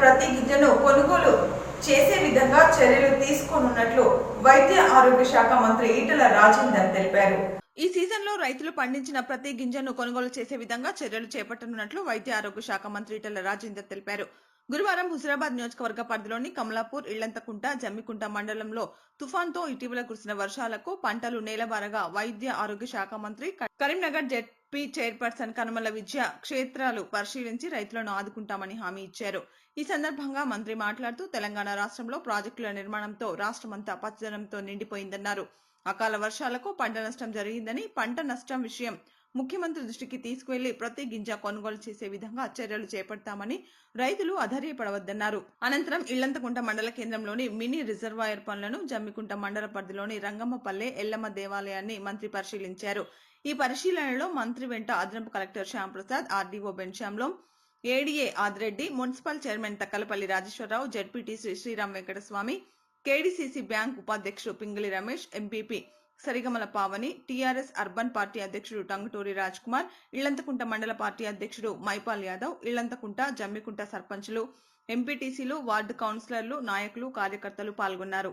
ప్రతి గింజను కొనుగోలు చేసే విధంగా చర్యలు తీసుకోనున్నట్లు వైద్య ఆరోగ్య శాఖ మంత్రి ఈటల రాజేందర్ తెలిపారు. ఈ సీజన్లో రైతులు పండించిన ప్రతి గింజను కొనుగోలు చేసే విధంగా చర్యలు చేపట్టనున్నట్లు వైద్య ఆరోగ్య శాఖ మంత్రి ఈటల రాజేందర్ తెలిపారు. గురువారం హుజరాబాద్ నియోజకవర్గ పరిధిలోని కమలాపూర్ ఇళ్ళంతకుంట జమ్మికుంట మండలంలో తుఫాన్తో ఇటీవల కురిసిన వర్షాలకు పంటలు నేలబారగా వైద్య ఆరోగ్య శాఖ మంత్రి Karimnagar Z P chairperson Kanumala విద్య క్షేత్రాలు పరిశీలించి రైతులను ఆదుకుంటామని హామీ ఇచ్చారు. ఈ సందర్భంగా మంత్రి మాట్లాడుతూ తెలంగాణ రాష్ట్రంలో ప్రాజెక్టుల నిర్మాణంతో రాష్ట్రమంతా పచ్చదనంతో నిండిపోయిందన్నారు. అకాల వర్షాలకు పంట నష్టం జరిగిందని పంట నష్టం విషయం ముఖ్యమంత్రి దృష్టికి తీసుకువెళ్ళి ప్రతి గింజ కొనుగోలు చేసే విధంగా చర్యలు చేపడతామని రైతులు అధైర్యపడవద్దన్నారు. అనంతరం ఇల్లంతకుంట మండల కేంద్రంలోని మినీ రిజర్వాయర్ పనులను జమ్మికుంట మండల పరిధిలోని రంగమ్మపల్లె ఎల్లమ్మ దేవాలయాన్ని మంత్రి పరిశీలించారు. ఈ పరిశీలనలో మంత్రి వెంట అదనపు collector Shyamprasad RDO బెన్శ్యాంలో ADA Adireddy municipal chairman Takkalapalli Rajeshwararao ZPTC Sriram Venkataswamy KDCC bank ఉపాధ్యక్షుడు Pingali Ramesh MPP Sarigamala Pavani TRS urban party అధ్యక్షుడు టంగుటూరి రాజ్ కుమార్ ఇళ్ళంతకుంట మండల పార్టీ అధ్యక్షుడు మైపాల్ యాదవ్ ఇళ్ళంతకుంట జమ్మికుంట సర్పంచులు ఎంపీటీసీలు వార్డు కౌన్సిలర్లు నాయకులు కార్యకర్తలు పాల్గొన్నారు.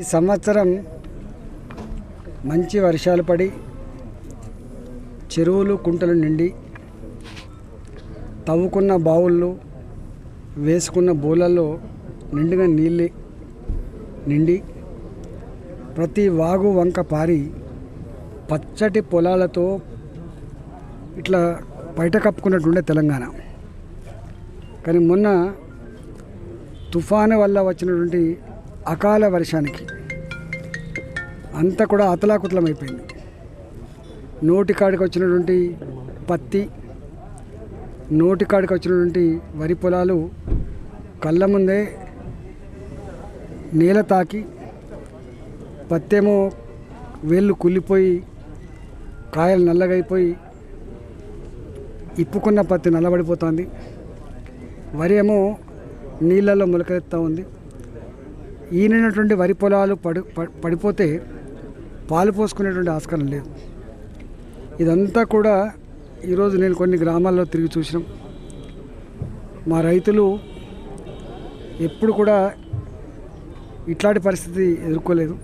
ఈ సంవత్సరం మంచి వర్షాలు పడి చెరువులు కుంటలు నిండి తవ్వుకున్న బావుల్లో వేసుకున్న బోలల్లో నిండుగా నీళ్ళు నిండి ప్రతి వాగు వంక పారి పచ్చటి పొలాలతో ఇట్లా బయట కప్పుకున్నట్టుండే తెలంగాణ. కానీ మొన్న తుఫాను వల్ల వచ్చినటువంటి అకాల వర్షానికి అంతా కూడా అతలాకుతలమైపోయింది నోటికాడికి వచ్చినటువంటి పత్తి నోటికాడికి వచ్చినటువంటి వరి పొలాలు కళ్ళ ముందే నేల తాకి పత్తేమో వేళ్ళు కుళ్ళిపోయి కాయలు నల్లగైపోయి ఇప్పుకున్న పత్తి నల్లబడిపోతుంది. వరి ఏమో నీళ్ళల్లో మొలకెత్తా ఉంది. ఈనినటువంటి వరి పొలాలు పడి పడిపోతే పాలు పోసుకునేటువంటి ఆస్కారం లేదు. ఇదంతా కూడా ఈరోజు నేను కొన్ని గ్రామాల్లో తిరిగి చూసినాం. మా రైతులు ఎప్పుడు కూడా ఇట్లాంటి పరిస్థితి ఎదుర్కోలేదు.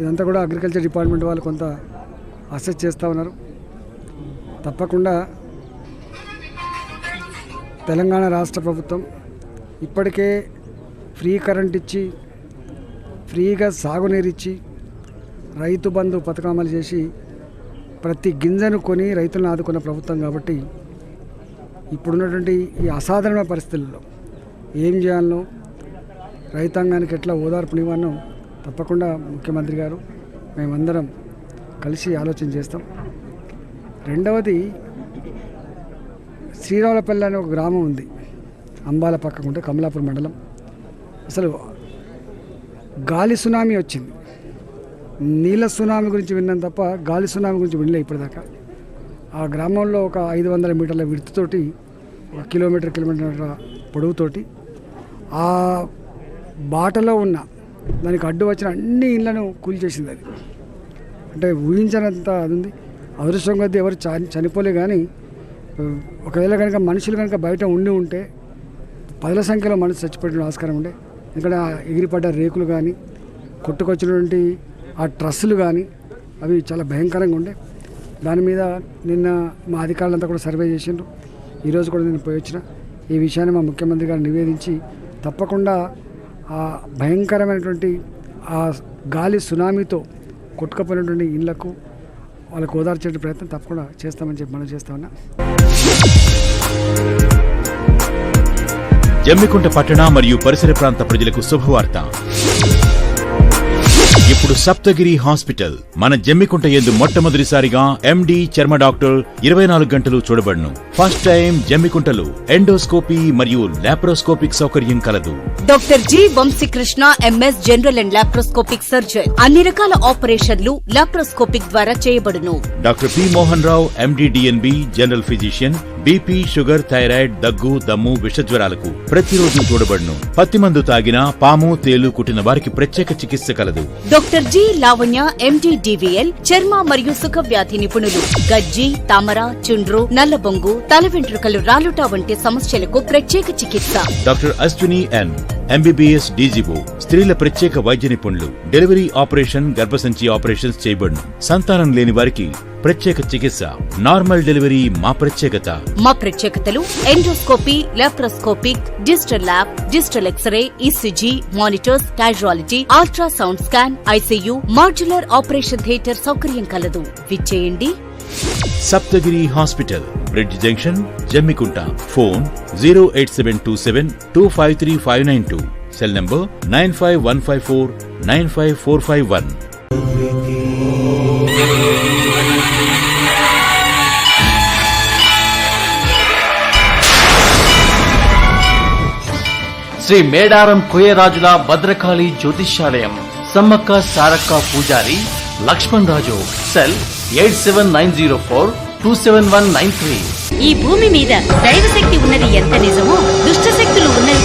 ఇదంతా కూడా అగ్రికల్చర్ డిపార్ట్మెంట్ వాళ్ళు కొంత అసెస్ చేస్తూ ఉన్నారు. తప్పకుండా తెలంగాణ రాష్ట్ర ప్రభుత్వం ఇప్పటికే ఫ్రీ కరెంట్ ఇచ్చి ఫ్రీగా సాగునీరు ఇచ్చి రైతు బంధు పథకం అమలు చేసి ప్రతి గింజను కొని రైతులను ఆదుకున్న ప్రభుత్వం కాబట్టి ఇప్పుడున్నటువంటి ఈ అసాధారణ పరిస్థితుల్లో ఏం చేయాలనో రైతాంగానికి ఎట్లా ఓదార్పునివ్వనో తప్పకుండా ముఖ్యమంత్రి గారు మేమందరం కలిసి ఆలోచన చేస్తాం. రెండవది శ్రీరావులపల్లి అనే ఒక గ్రామం ఉంది. అంబాల పక్కకుంటే కమలాపూర్ మండలం. అసలు గాలి సునామీ వచ్చింది. నీళ్ళ సునామీ గురించి విన్నాం తప్ప గాలి సునామీ గురించి వినలే ఇప్పటిదాకా. ఆ గ్రామంలో ఒక ఐదు వందల మీటర్ల విడుతుతోటి ఒక కిలోమీటర్ కిలోమీటర్ పొడవుతోటి ఆ బాటలో ఉన్న దానికి అడ్డు వచ్చిన అన్ని ఇళ్ళను కూల్చేసింది అది. అంటే ఊహించనంత అది ఉంది. అదృష్టం కొద్దీ ఎవరు చని చనిపోలే కానీ ఒకవేళ కనుక మనుషులు కనుక బయట ఉండి ఉంటే పదుల సంఖ్యలో మనిషి చచ్చిపోయిన ఆస్కారం ఉండే. ఇక్కడ ఎగిరిపడ్డ రేకులు కానీ కొట్టుకొచ్చినటువంటి ఆ ట్రస్సులు కానీ అవి చాలా భయంకరంగా ఉండే. దాని మీద నిన్న మా అధికారులంతా కూడా సర్వే చేసిండ్రు. ఈరోజు కూడా నేను పోయి వచ్చిన. ఈ విషయాన్ని మా ముఖ్యమంత్రి గారు నివేదించి తప్పకుండా ఆ భయంకరమైనటువంటి ఆ గాలి సునామీతో కొట్టుకుపోయినటువంటి ఇళ్ళకు వాళ్ళకు ఓదార్చే ప్రయత్నం తప్పకుండా చేస్తామని చెప్పి మనం చేస్తా ఉన్నా. జమ్మికుంట పట్టణ మరియు పరిసర ప్రాంత ప్రజలకు శుభవార్త. ఇప్పుడు సప్తగిరి హాస్పిటల్ మన జమ్మికుంట ఎందు మొట్టమొదటిసారిగా ఎండి చర్మ డాక్టర్ ఇరవై నాలుగు గంటలు చూడబడును. ఫస్ట్ టైం జమ్మికుంటలో ఎండోస్కోపీ మరియు లాప్రోస్కోపిక్ సౌకర్యం కలదు. Doctor G Vamsikrishna MS general and laparoscopic surgeon. అన్ని రకాల ఆపరేషన్లు లాప్రోస్కోపిక్ ద్వారా చేయబడును. Doctor P Mohan Rao MD DNB general physician BP sugar thyroid దగ్గు దమ్ము విషజ్వరాలకు ప్రతిరోజు చూడబడును. పత్తి మందు తాగిన పాము తేలు కుట్టిన వారికి ప్రత్యేక చికిత్స కలదు. Doctor G Lavanya MD DVL చర్మ మరియు సుఖ వ్యాధి నిపుణులు. గజ్జి తామర చుండ్రు నల్లబొంగు తల వెంట్రుకలు రాలుట వంటి సమస్యలకు ప్రత్యేక చికిత్స. Doctor Ashwini N. MBBS DGO స్త్రీల ప్రత్యేక వైద్య నిపుణులు. డెలివరీ ఆపరేషన్ గర్భసంచి ఆపరేషన్స్ చేయబడును. సంతానం లేని వారికి ప్రత్యేక చికిత్స. నార్మల్ డెలివరీ మా ప్రత్యేకత. మా ప్రత్యేకతలు endoscopy laparoscopic digital lab digital X-ray ECG monitors casualty ultrasound scan ICU modular operation theatre సౌకర్యం కలదు. విచ్చేయండి. Saptagiri hospital. Bridge junction Jammikunta phone zero eight seven two seven two five three five nine two cell number nine five one five four nine five four five one Shri Medaram కోయరాజుల Bhadrakali జ్యోతిష్యాలయం. సమ్మక్క సారక్క పూజారి Laxman Raju. Cell eight seven nine zero four two seven one nine three. ఈ భూమి మీద దైవశక్తి ఉన్నది ఎంత నిజమో దుష్ట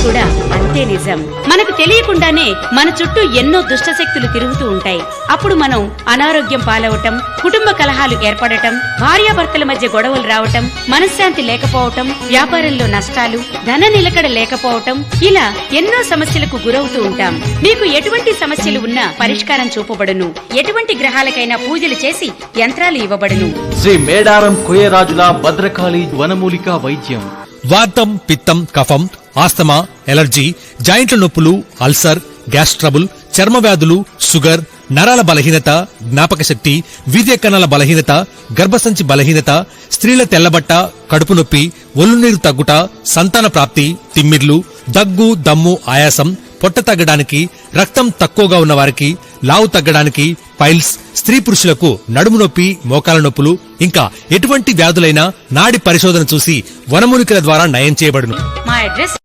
కూడా అంతే నిజం. మనకు తెలియకుండానే మన చుట్టూ ఎన్నో దుష్ట శక్తులు తిరుగుతూ ఉంటాయి. అప్పుడు మనం అనారోగ్యం పాలవటం కుటుంబ కలహాలు ఏర్పడటం భార్యాభర్తల మధ్య గొడవలు రావటం మనశ్శాంతి లేకపోవటం వ్యాపారంలో నష్టాలు ధన నిలకడ లేకపోవటం ఇలా ఎన్నో సమస్యలకు గురవుతూ ఉంటాం. మీకు ఎటువంటి సమస్యలు ఉన్నా పరిష్కారం చూపబడును. ఎటువంటి గ్రహాలకైనా పూజలు చేసి యంత్రాలు ఇవ్వబడును. శ్రీ మేడారం కోయరాజుల భద్రకాళి వనమూలిక వైద్యం. వాతం పిత్తం కఫం ఆస్తమా ఎలర్జీ జాయింట్ల నొప్పులు అల్సర్ గ్యాస్ ట్రబుల్ చర్మ వ్యాధులు షుగర్ నరాల బలహీనత జ్ఞాపక శక్తి వీర్య కణాల బలహీనత గర్భసంచి బలహీనత స్త్రీల తెల్లబట్ట కడుపు నొప్పి ఒళ్ళునీరు తగ్గుట సంతాన ప్రాప్తి తిమ్మిర్లు దగ్గు దమ్ము ఆయాసం పొట్ట తగ్గడానికి రక్తం తక్కువగా ఉన్న వారికి లావు తగ్గడానికి పైల్స్ స్త్రీ పురుషులకు నడుము నొప్పి మోకాల నొప్పులు ఇంకా ఎటువంటి వ్యాధులైనా నాడి పరిశోధన చూసి వనమూలికల ద్వారా నయం చేయబడును. మా అడ్రస్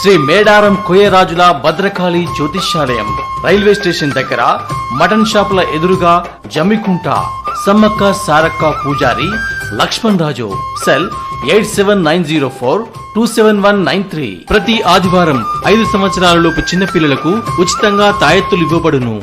శ్రీ మేడారం కోయరాజుల భద్రకాళి జ్యోతిష్యాలయం రైల్వే స్టేషన్ దగ్గర మటన్ షాపుల ఎదురుగా జమికుంట సమ్మక్క సారక్క పూజారి Laxman Raju cell eight seven nine zero four two seven one nine three. ప్రతి ఆదివారం ఐదు సంవత్సరాలలోపు చిన్నపిల్లలకు ఉచితంగా తాయెత్తులు ఇవ్వబడును.